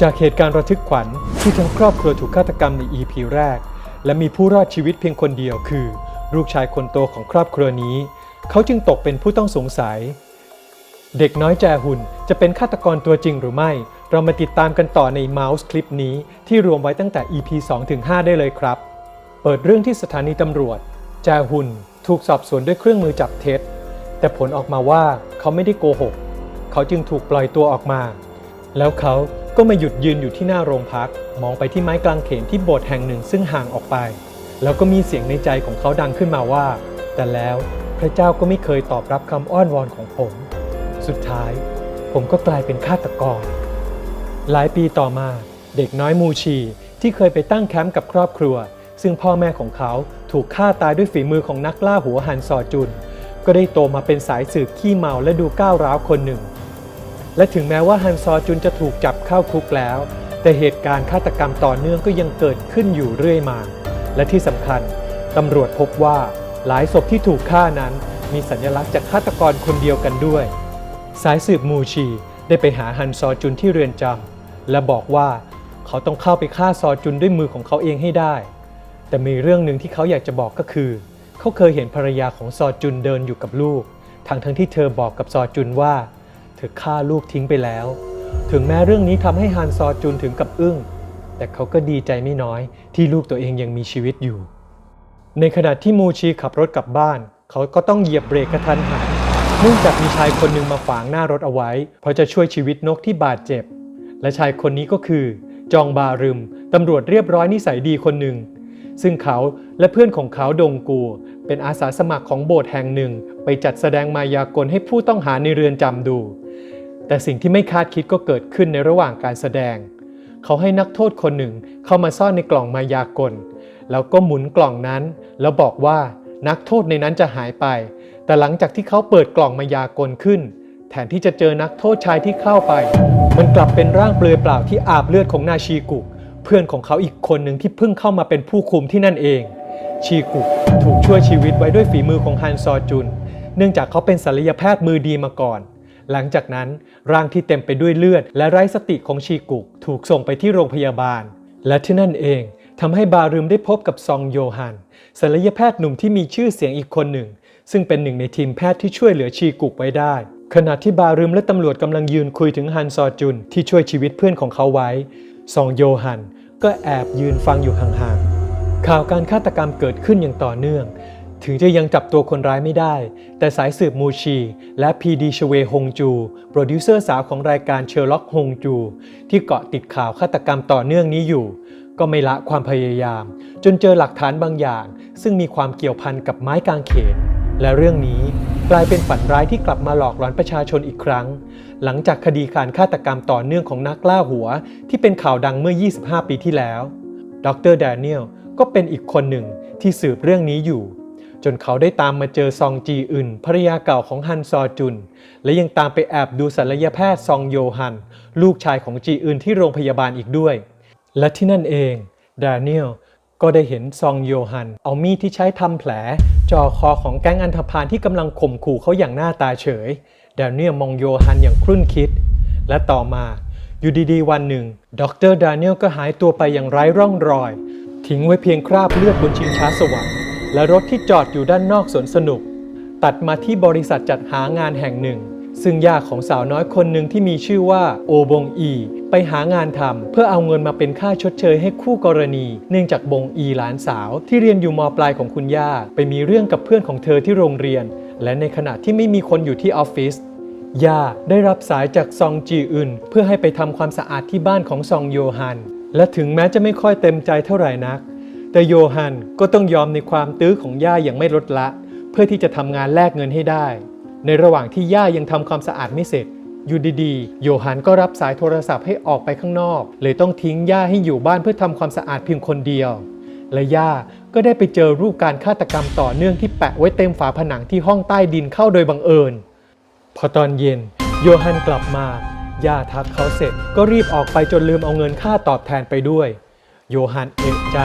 จากเหตุการณ์ระทึกขวัญที่ทั้งครอบครัวถูกฆาตกรรมใน EP แรก และมีผู้รอดชีวิตเพียงคนเดียวคือ ลูกชายคนโตของครอบครัวนี้ เขาจึงตกเป็นผู้ต้องสงสัย เด็กน้อยแจหุ่นจะเป็นฆาตกรตัวจริงหรือไม่ เรามาติดตามกันต่อในเมาส์คลิปนี้ที่รวมไว้ตั้งแต่ EP 2ถึง5ได้เลยครับ เปิดเรื่องที่สถานีตำรวจ แจหุ่นถูกสอบสวนด้วยเครื่องมือจับเท็จ แต่ผลออกมาว่าเขาไม่ได้โกหก เขาจึงถูกปล่อยตัวออกมา แล้วเขาก็มาหยุดยืนอยู่ที่หน้าโรงพัก มองไปที่ไม้กลางเขนที่โบสถ์แห่งหนึ่งซึ่งห่างออกไป แล้วก็มีเสียงในใจของเขาดังขึ้นมาว่า แต่แล้วพระเจ้าก็ไม่เคยตอบรับคำอ้อนวอนของผม สุดท้าย ผมก็กลายเป็นฆาตกร หลายปีต่อมาเด็กน้อยมูชีที่เคยไปตั้งแคมป์กับครอบครัว ซึ่งพ่อแม่ของเขาถูกฆ่าตายด้วยฝีมือของนักล่าหัวหันซอจุน ก็ได้โตมาเป็นสายสืบขี้เมาและดูก้าวร้าวคนหนึ่ง และถึงแม้ว่าฮันซอจุนจะถูกจับเข้าคุกแล้ว แต่เหตุการณ์ฆาตกรรมต่อเนื่องก็ยังเกิดขึ้นอยู่เรื่อยมา และที่สำคัญตำรวจพบว่าหลายศพที่ถูกฆ่านั้น มีสัญลักษณ์จากฆาตกรคนเดียวกันด้วย สายสืบมูชีได้ไปหาฮันซอจุนที่เรือนจำและบอกว่าเขาต้องเข้าไปฆ่าซอจุนด้วยมือของเขาเองให้ได้ แต่มีเรื่องหนึ่งที่เขาอยากจะบอกก็คือ เขาเคยเห็นภรรยาของซอจุนเดินอยู่กับลูกทั้งทั้งที่เธอบอกกับซอจุนว่า อฆ่าลูกทิ้งไปแล้ว ถึงแม้เรื่องนี้ทำให้ฮันซอจุนถึงกับอึ้ง แต่เขาก็ดีใจไม่น้อยที่ลูกตัวเองยังมีชีวิตอยู่ ในขณะที่มูชีขับรถกลับบ้าน เขาก็ต้องเหยียบเบรกกระทันหันเนื่องจากมีชายคนหนึ่งมาขวางหน้ารถเอาไว้ เพราะจะช่วยชีวิตนกที่บาดเจ็บ และชายคนนี้ก็คือ จองบารึมตำรวจเรียบร้อยนิสัยดีคนหนึ่งซึ่งเขาและเพื่อนของเขาดงกู เป็นอาสาสมัครของโบสถ์แห่งหนึ่ง ไปจัดแสดงมายากลให้ผู้ต้องหาในเรือนจำดู แต่สิ่งที่ไม่คาดคิดก็เกิดขึ้นในระหว่างการแสดง เขาให้นักโทษคนหนึ่งเข้ามาซ่อนในกล่องมายากล แล้วก็หมุนกล่องนั้น แล้วบอกว่านักโทษในนั้นจะหายไป แต่หลังจากที่เขาเปิดกล่องมายากลขึ้น แทนที่จะเจอนักโทษชายที่เข้าไป มันกลับเป็นร่างเปลือยเปล่าที่อาบเลือดของนาชีกุกเพื่อนของเขาอีกคนหนึ่งที่เพิ่งเข้ามาเป็นผู้คุมที่นั่นเอง ชีกุกถูกช่วยชีวิตไว้ด้วยฝีมือของฮันซอจุน เนื่องจากเขาเป็นศัลยแพทย์มือดีมาก่อน หลังจากนั้นร่างที่เต็มไปด้วยเลือด และไร้สติของชีกุกถูกส่งไปที่โรงพยาบาล และที่นั่นเองทำให้บารึมได้พบกับซองโยฮันศัลยแพทย์หนุ่มที่มีชื่อเสียงอีกคนหนึ่ง ซึ่งเป็นหนึ่งในทีมแพทย์ที่ช่วยเหลือชีกุกไว้ได้ ขณะที่บารึมและตำรวจกำลังยืนคุยถึงฮันซอจุนที่ช่วยชีวิตเพื่อนของเขาไว้ซองโยฮันก็แอบยืนฟังอยู่ห่างๆข่าวการฆาตกรรมเกิดขึ้นอย่างต่อเนื่อง ถึงจะยังจับตัวคนร้ายไม่ได้ แต่สายสืบมูชี และพีดีชเวฮงจู โปรดิวเซอร์สาวของรายการเชอร์ล็อกฮงจู ที่เกาะติดข่าวฆาตกรรมต่อเนื่องนี้อยู่ ก็ไม่ละความพยายาม จนเจอหลักฐานบางอย่าง ซึ่งมีความเกี่ยวพันกับไม้กางเขน และเรื่องนี้กลายเป็นฝันร้ายที่กลับมาหลอกหลอนประชาชนอีกครั้ง หลังจากคดีการฆาตกรรมต่อเนื่องของนักล่าหัว ที่เป็นข่าวดังเมื่อ 25 ปีที่แล้ว ดรแดเนียลก็เป็นอีกคนหนึ่งที่สืบเรื่องนี้อยู่ จนเขาได้ตามมาเจอซองจีอึนภรรยาเก่าของฮันซอจุน และยังตามไปแอบดูศัลยแพทย์ซองโยฮัน ลูกชายของจีอึนที่โรงพยาบาลอีกด้วย และที่นั่นเองดาเนียลก็ได้เห็นซองโยฮัน เอามีดที่ใช้ทำแผลจ่อคอของแก๊งอันธพาลที่กำลังข่มขู่เขาอย่างหน้าตาเฉยดาเนียลมองโยฮันอย่างครุ่นคิด และต่อมาอยู่ดีๆวันหนึ่ง ดรดาเนียลก็หายตัวไปอย่างไร้ร่องรอย ทิ้งไว้เพียงคราบเลือดบนชิงช้าสวรรค์ และรถที่จอดอยู่ด้านนอกสวนสนุก ตัดมาที่บริษัทจัดหางานแห่งหนึ่ง ซึ่งย่าของสาวน้อยคนหนึ่งที่มีชื่อว่าโอบงอี ไปหางานทำเพื่อเอาเงินมาเป็นค่าชดเชยให้คู่กรณี เนื่องจากบงอีหลานสาว ที่เรียนอยู่มปลายของคุณย่า ไปมีเรื่องกับเพื่อนของเธอที่โรงเรียน และในขณะที่ไม่มีคนอยู่ที่ออฟฟิศย่าได้รับสายจากซองจีอึนเพื่อให้ไปทำความสะอาดที่บ้านของซองโยฮัน และถึงแม้จะไม่ค่อยเต็มใจเท่าไหร่นัก แต่โยฮันก็ต้องยอมในความตื้อของย่าอย่างไม่ลดละ เพื่อที่จะทำงานแลกเงินให้ได้ ในระหว่างที่ย่ายังทำความสะอาดไม่เสร็จ อยู่ดีๆ โยฮันก็รับสายโทรศัพท์ให้ออกไปข้างนอก เลยต้องทิ้งย่าให้อยู่บ้านเพื่อทำความสะอาดเพียงคนเดียว และย่าก็ได้ไปเจอรูปการฆาตกรรมต่อเนื่องที่แปะไว้เต็มฝาผนังที่ห้องใต้ดินเข้าโดยบังเอิญ พอตอนเย็น โยฮันกลับมาย่าทักเขาเสร็จก็รีบออกไปจนลืมเอาเงินค่าตอบแทนไปด้วย โยฮันเอกใจ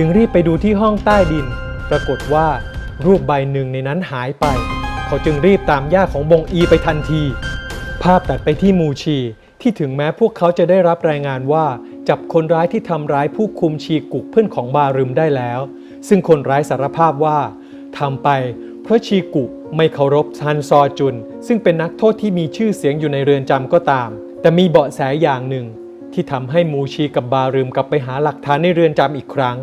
จึงรีบไปดูที่ห้องใต้ดิน ปรากฏว่ารูปใบหนึ่งในนั้นหายไป เขาจึงรีบตามย่าของบงอีไปทันที ภาพตัดไปที่มูชี ที่ถึงแม้พวกเขาจะได้รับรายงานว่า จับคนร้ายที่ทำร้ายผู้คุมชีกุกเพื่อนของบารึมได้แล้ว ซึ่งคนร้ายสารภาพว่าทำไปเพราะชีกุไม่เคารพฮันซอจุน ซึ่งเป็นนักโทษที่มีชื่อเสียงอยู่ในเรือนจำก็ตาม แต่มีเบาะแสอย่างหนึ่ง ที่ทำให้มูชีกับบารึมกลับไปหาหลักฐานในเรือนจำอีกครั้ง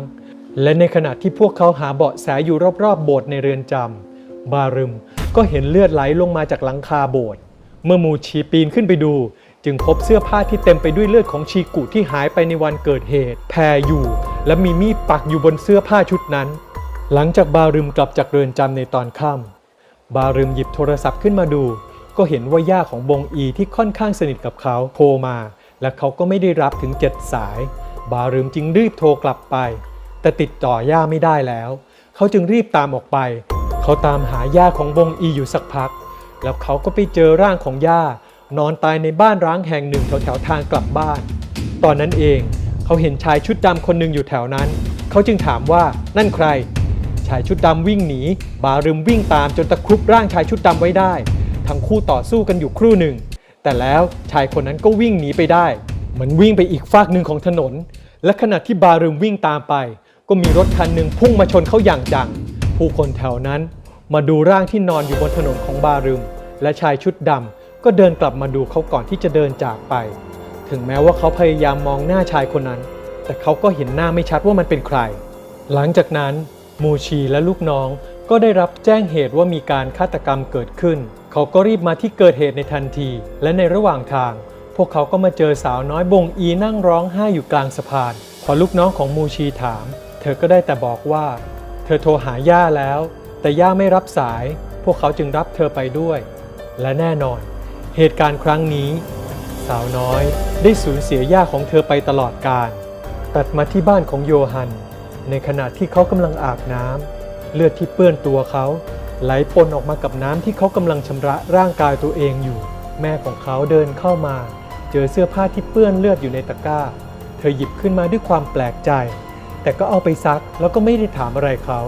และในขณะที่พวกเขาหาเบาะแสอยู่รอบๆโบสถ์ในเรือนจำบารึมก็เห็นเลือดไหลลงมาจากหลังคาโบสถ์เมื่อมูชีปีนขึ้นไปดู จึงพบเสื้อผ้าที่เต็มไปด้วยเลือดของชีกุที่หายไปในวันเกิดเหตุแพรอยู่ และมีมีดปักอยู่บนเสื้อผ้าชุดนั้น หลังจากบารึมกลับจากเรือนจำในตอนค่ำบารึมหยิบโทรศัพท์ขึ้นมาดู ก็เห็นว่าย่าของบงอีที่ค่อนข้างสนิทกับเขาโทรมา และเขาก็ไม่ได้รับถึงเจ็ดสาย บารึมจึงรีบโทรกลับไป แต่ติดต่อย่าไม่ได้แล้ว เขาจึงรีบตามออกไป เขาตามหาย่าของบงอีอยู่สักพัก แล้วเขาก็ไปเจอร่างของย่านอนตายในบ้านร้างแห่งหนึ่งแถวแถวๆทางกลับบ้าน ตอนนั้นเองเขาเห็นชายชุดดำคนหนึ่งอยู่แถวนั้น เขาจึงถามว่านั่นใคร ชายชุดดำวิ่งหนี บารึมวิ่งตามจนตะครุบร่างชายชุดดำไว้ได้ ทั้งคู่ต่อสู้กันอยู่ครู่หนึ่ง แต่แล้วชายคนนั้นก็วิ่งหนีไปได้เหมือนวิ่งไปอีกฟากหนึ่งของถนน และขณะที่บารึมวิ่งตามไป ก็มีรถคันหนึ่งพุ่งมาชนเขาอย่างจัง ผู้คนแถวนั้นมาดูร่างที่นอนอยู่บนถนนของบารึมและชายชุดดำก็เดินกลับมาดูเขาก่อนที่จะเดินจากไป ถึงแม้ว่าเขาพยายามมองหน้าชายคนนั้น แต่เขาก็เห็นหน้าไม่ชัดว่ามันเป็นใคร หลังจากนั้น มูชีและลูกน้องก็ได้รับแจ้งเหตุว่ามีการฆาตกรรมเกิดขึ้น เขาก็รีบมาที่เกิดเหตุในทันที และในระหว่างทาง พวกเขาก็มาเจอสาวน้อยบงอีนั่งร้องไห้อยู่กลางสะพาน พอลูกน้องของมูชีถาม ธอก็ได้แต่บอกว่า เธอโทรหาย่าแล้ว แต่ย่าไม่รับสาย พวกเขาจึงรับเธอไปด้วย และแน่นอน เหตุการณ์ครั้งนี้ สาวน้อยได้สูญเสียย่าของเธอไปตลอดกาลตัดมาที่บ้านของโยฮัน ในขณะที่เขากำลังอาบน้ำเลือดที่เปื้อนตัวเขาไหลปนออกมากับน้ำที่เขากำลังชำระร่างกายตัวเองอยู่ แม่ของเขาเดินเข้ามา เจอเสื้อผ้าที่เปื้อนเลือดอยู่ในตะกร้า เธอหยิบขึ้นมาด้วยความแปลกใจ แต่ก็เอาไปซักแล้วก็ไม่ได้ถามอะไรเขา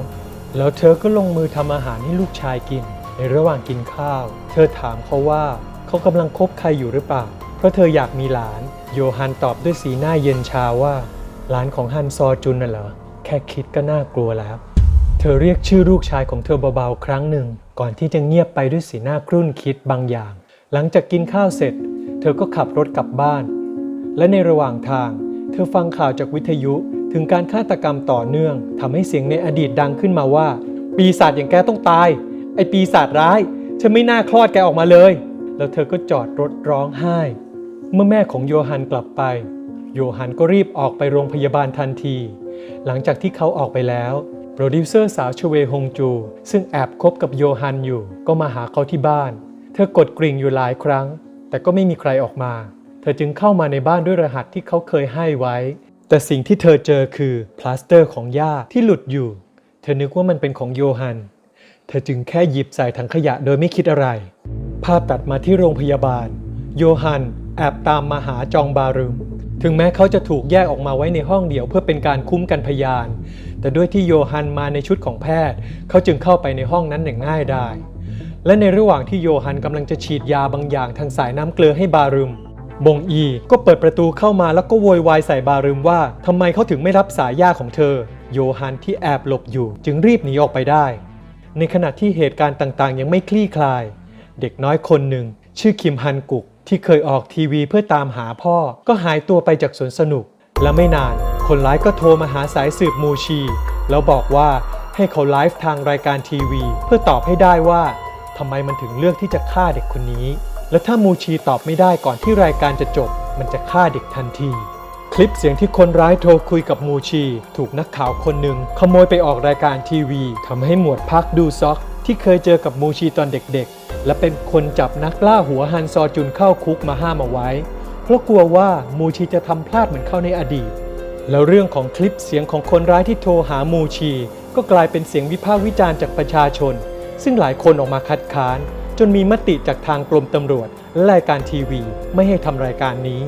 แล้วเธอก็ลงมือทำอาหารให้ลูกชายกิน ในระหว่างกินข้าว เธอถามเขาว่าเขากำลังคบใครอยู่หรือเปล่า เพราะเธออยากมีหลาน โยฮันตอบด้วยสีหน้าเย็นชาว่า หลานของฮันซอจุนน่ะเหรอ แค่คิดก็น่ากลัวแล้ว เธอเรียกชื่อลูกชายของเธอเบาๆ ครั้งหนึ่ง ก่อนที่จะเงียบไปด้วยสีหน้าครุ่นคิดบางอย่าง หลังจากกินข้าวเสร็จ เธอก็ขับรถกลับบ้าน และในระหว่างทาง เธอฟังข่าวจากวิทยุ ถึงการฆาตกรรมต่อเนื่องทำให้เสียงในอดีตดังขึ้นมาว่า ปีศาจอย่างแกต้องตาย ไอปีศาจร้าย ฉันไม่น่าคลอดแกออกมาเลย แล้วเธอก็จอดรถร้องไห้ เมื่อแม่ของโยฮันกลับไป โยฮันก็รีบออกไปโรงพยาบาลทันที หลังจากที่เขาออกไปแล้วโปรดิวเซอร์สาวชเวฮงจู ซึ่งแอบคบกับโยฮันอยู่ ก็มาหาเขาที่บ้าน เธอกดกริ่งอยู่หลายครั้ง แต่ก็ไม่มีใครออกมา เธอจึงเข้ามาในบ้านด้วยรหัสที่เขาเคยให้ไว้ แต่สิ่งที่เธอเจอคือพลาสเตอร์ของย่าที่หลุดอยู่ เธอนึกว่ามันเป็นของโยฮัน เธอจึงแค่หยิบใส่ถังขยะโดยไม่คิดอะไร ภาพตัดมาที่โรงพยาบาล โยฮันแอบตามมาหาจองบารึมถึงแม้เขาจะถูกแยกออกมาไว้ในห้องเดียวเพื่อเป็นการคุ้มกันพยาน แต่ด้วยที่โยฮันมาในชุดของแพทย์ เขาจึงเข้าไปในห้องนั้นอย่างง่ายดายและในระหว่างที่โยฮันกำลังจะฉีดยาบางอย่างทางสายน้ำเกลือให้บารึม บงอีก็เปิดประตูเข้ามาแล้วก็โวยวายใส่บารึมว่าทำไมเขาถึงไม่รับสายยาของเธอ โยฮันที่แอบหลบอยู่ จึงรีบหนีออกไปได้ ในขณะที่เหตุการณ์ต่างๆ ยังไม่คลี่คลาย เด็กน้อยคนหนึ่ง ชื่อคิมฮันกุก ที่เคยออกทีวีเพื่อตามหาพ่อ ก็หายตัวไปจากสวนสนุก และไม่นาน คนร้ายก็โทรมาหาสายสืบมูชี แล้วบอกว่าให้เขาไลฟ์ทางรายการทีวี เพื่อตอบให้ได้ว่าทำไมมันถึงเลือกที่จะฆ่าเด็กคนนี้ และถ้ามูชีตอบไม่ได้ก่อนที่รายการจะจบ มันจะฆ่าเด็กทันที คลิปเสียงที่คนร้ายโทรคุยกับมูชี ถูกนักข่าวคนหนึ่งขโมยไปออกรายการทีวีทำให้หมวดพักดูซอกที่เคยเจอกับมูชีตอนเด็กๆ และเป็นคนจับนักล่าหัวฮันซอจุนเข้าคุกมาห้ามเอาไว้ เพราะกลัวว่ามูชีจะทำพลาดเหมือนเข้าในอดีต แล้วเรื่องของคลิปเสียงของคนร้ายที่โทรหามูชี ก็กลายเป็นเสียงวิพากษ์วิจารณ์จากประชาชน ซึ่งหลายคนออกมาคัดค้าน จนมีมติจากทางกรมตำรวจและรายการทีวีไม่ให้ทำรายการนี้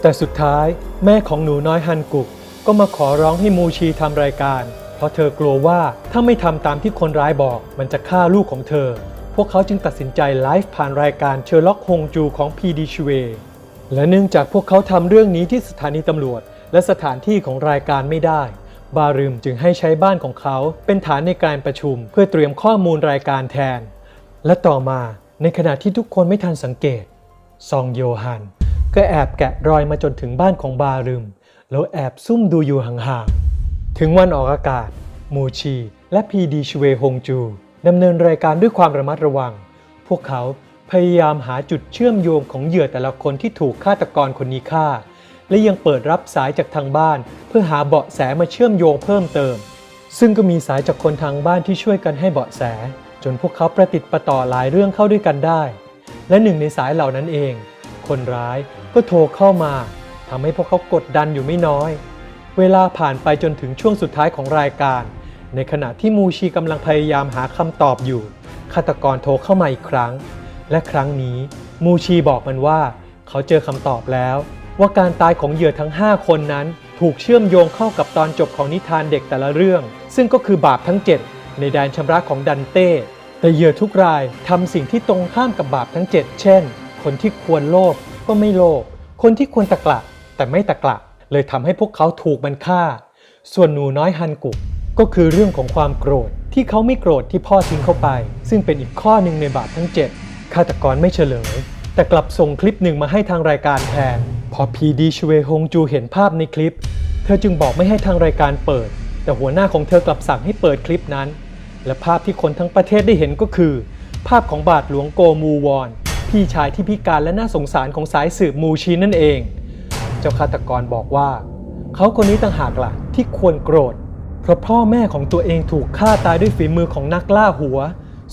แต่สุดท้ายแม่ของหนูน้อยฮันกุก ก็มาขอร้องให้มูชีทำรายการ เพราะเธอกลัวว่าถ้าไม่ทำตามที่คนร้ายบอกมันจะฆ่าลูกของเธอ พวกเขาจึงตัดสินใจไลฟ์ผ่านรายการเชอร์ล็อกฮงจูของพีดีชเวและเนื่องจากพวกเขาทำเรื่องนี้ที่สถานีตำรวจ และสถานที่ของรายการไม่ได้ บารึมจึงให้ใช้บ้านของเขาเป็นฐานในการประชุม เพื่อเตรียมข้อมูลรายการแทน และต่อมาในขณะที่ทุกคนไม่ทันสังเกต ซองโยฮันก็แอบแกะรอยมาจนถึงบ้านของบารึม แล้วแอบซุ่มดูอยู่ห่างๆ ถึงวันออกอากาศ มูชี และพีดีชเวฮงจูดำเนินรายการด้วยความระมัดระวัง พวกเขาพยายามหาจุดเชื่อมโยงของเหยื่อแต่ละคนที่ถูกฆาตกรคนนี้ฆ่า และยังเปิดรับสายจากทางบ้าน เพื่อหาเบาะแสมาเชื่อมโยงเพิ่มเติม ซึ่งก็มีสายจากคนทางบ้านที่ช่วยกันให้เบาะแส จนพวกเขาประติดประต่อหลายเรื่องเข้าด้วยกันได้ และหนึ่งในสายเหล่านั้นเอง คนร้ายก็โทรเข้ามาทำให้พวกเขากดดันอยู่ไม่น้อย เวลาผ่านไปจนถึงช่วงสุดท้ายของรายการ ในขณะที่มูชีกำลังพยายามหาคำตอบอยู่ฆาตกรโทรเข้ามาอีกครั้ง และครั้งนี้มูชีบอกมันว่า เขาเจอคำตอบแล้ว ว่าการตายของเหยื่อทั้ง 5 คนนั้น ถูกเชื่อมโยงเข้ากับตอนจบของนิทานเด็กแต่ละเรื่อง ซึ่งก็คือบาปทั้ง 7 ในแดนชำระของดันเต้ แต่เหยื่อทุกรายทำสิ่งที่ตรงข้ามกับบาปทั้ง 7 เช่น คนที่ควรโลภก็ไม่โลภคนที่ควรตะกละแต่ไม่ตะกละเลยทำให้พวกเขาถูกมันฆ่า ส่วนหนูน้อยฮันกุกก็คือเรื่องของความโกรธที่เขาไม่โกรธที่พ่อทิ้งเขาไป ซึ่งเป็นอีกข้อหนึ่งในบาปทั้ง 7ฆาตกรไม่เฉลย แต่กลับส่งคลิปหนึ่งมาให้ทางรายการแทน พอพีดีชเวฮงจูเห็นภาพในคลิป เธอจึงบอกไม่ให้ทางรายการเปิด แต่หัวหน้าของเธอกลับสั่งให้เปิดคลิปนั้น และภาพที่คนทั้งประเทศได้เห็นก็คือ ภาพของบาทหลวงโกมูวอน พี่ชายที่พิการและน่าสงสารของสายสืบมูชีนั่นเอง เจ้าฆาตกรบอกว่า เขาคนนี้ต่างหากล่ะที่ควรโกรธ เพราะพ่อแม่ของตัวเองถูกฆ่าตายด้วยฝีมือของนักล่าหัว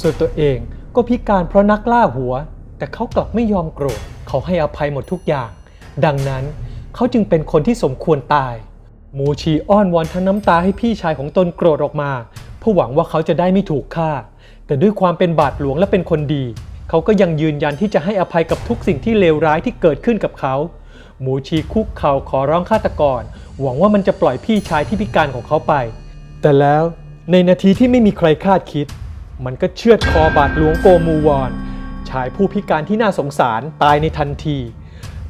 ส่วนตัวเองก็พิการเพราะนักล่าหัว แต่เขากลับไม่ยอมโกรธ เขาให้อภัยหมดทุกอย่าง ดังนั้นเขาจึงเป็นคนที่สมควรตาย มูชีอ้อนวอนทั้งน้ำตาให้พี่ชายของตนโกรธออกมา พื่อหวังว่าเขาจะได้ไม่ถูกฆ่า แต่ด้วยความเป็นบาทหลวงและเป็นคนดี เขาก็ยังยืนยันที่จะให้อภัยกับทุกสิ่งที่เลวร้ายที่เกิดขึ้นกับเขา หมูชีคุกเข่าขอร้องฆาตกร หวังว่ามันจะปล่อยพี่ชายที่พิการของเขาไป แต่แล้วในนาทีที่ไม่มีใครคาดคิด มันก็เชือดคอบาทหลวงโกมูวอน ชายผู้พิการที่น่าสงสารตายในทันที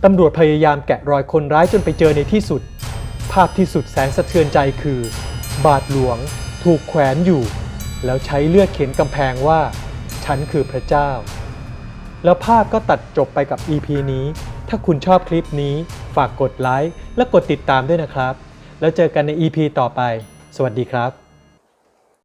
ตำรวจพยายามแกะรอยคนร้ายจนไปเจอในที่สุด ภาพที่สุดแสนสะเทือนใจคือ บาทหลวง ถูกแขวนอยู่ แล้วใช้เลือดเข็นกำแพงว่า ฉันคือพระเจ้า แล้วภาพก็ตัดจบไปกับ EP นี้ ถ้าคุณชอบคลิปนี้ฝากกดไลค์และกดติดตามด้วยนะครับ แล้วเจอกันใน EP ต่อไป สวัสดีครับ